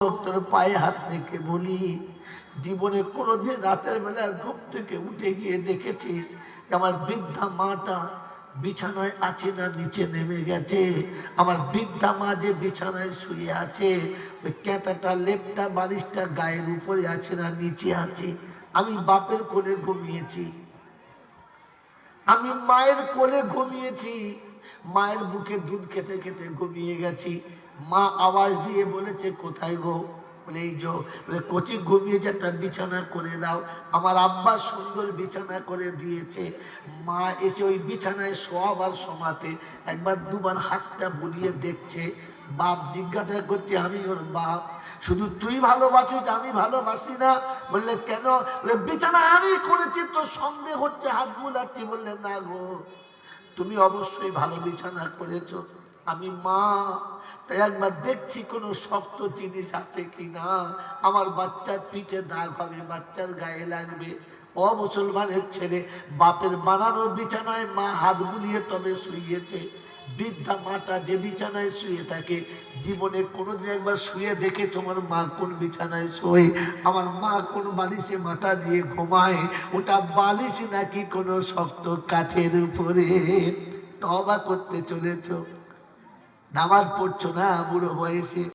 তোর পায়ে হাত থেকে বলি, জীবনে কোনোদিন রাতের বেলা ঘুম থেকে উঠে গিয়ে দেখেছিস আমার বৃদ্ধা মাটা বিছানায় আছে না নিচে নেমে গেছে। আমার বৃদ্ধা মা যে বিছানায় শুয়ে আছে, ওই ক্যাঁতাটা, লেপটা, বালিশটা গায়ের উপরে আছে না নিচে আছে। আমি বাপের কোলে ঘুমিয়েছি। আমি মায়ের কোলে ঘুমিয়েছি। মায়ের বুকে দুধ খেতে খেতে ঘুমিয়ে গেছি। মা আওয়াজ দিয়ে বলেছে, কোথায় গো? বলে, এই যো, বলে, কচি ঘুমিয়েছে একটা বিছানা করে দাও। আমার আব্বা সুন্দর বিছানা করে দিয়েছে। মা এসে ওই বিছানায় শোয়াবার সমাতে একবার দুবার হাতটা বুলিয়ে দেখছে। বাপ জিজ্ঞাসা করছে, আমি ওর বাপ? শুধু তুই ভালোবাসিস, আমি ভালোবাসি না। বললে, কেন? বলে, বিছানা আমি করেছি তো সন্দেহ হচ্ছে, হাত বুলাচ্ছি। বললে, না গো, তুমি অবশ্যই ভালো বিছানা করেছ। আমি মা, তাই একবার দেখছি কোনো শক্ত জিনিস আছে কি না? আমার বাচ্চার পিঠে দাগ হবে, বাচ্চার গায়ে লাগবে। ও মুসলমানের ছেলে, বাপের বানানো বিছানায় মা হাত বুলিয়ে তবে শুইয়েছে। বৃদ্ধা মাটা যে বিছানায় শুয়ে থাকে, জীবনে কোনোদিন একবার শুয়ে দেখে তোমার মা কোন বিছানায় শোয়? আমার মা কোন বালিশে মাথা দিয়ে ঘুমায়? ওটা বালিশ নাকি কোনো শক্ত কাঠের উপরে? তবা করতে চলেছ। নামাজ পড়ছো না বুড়ো বয়সে?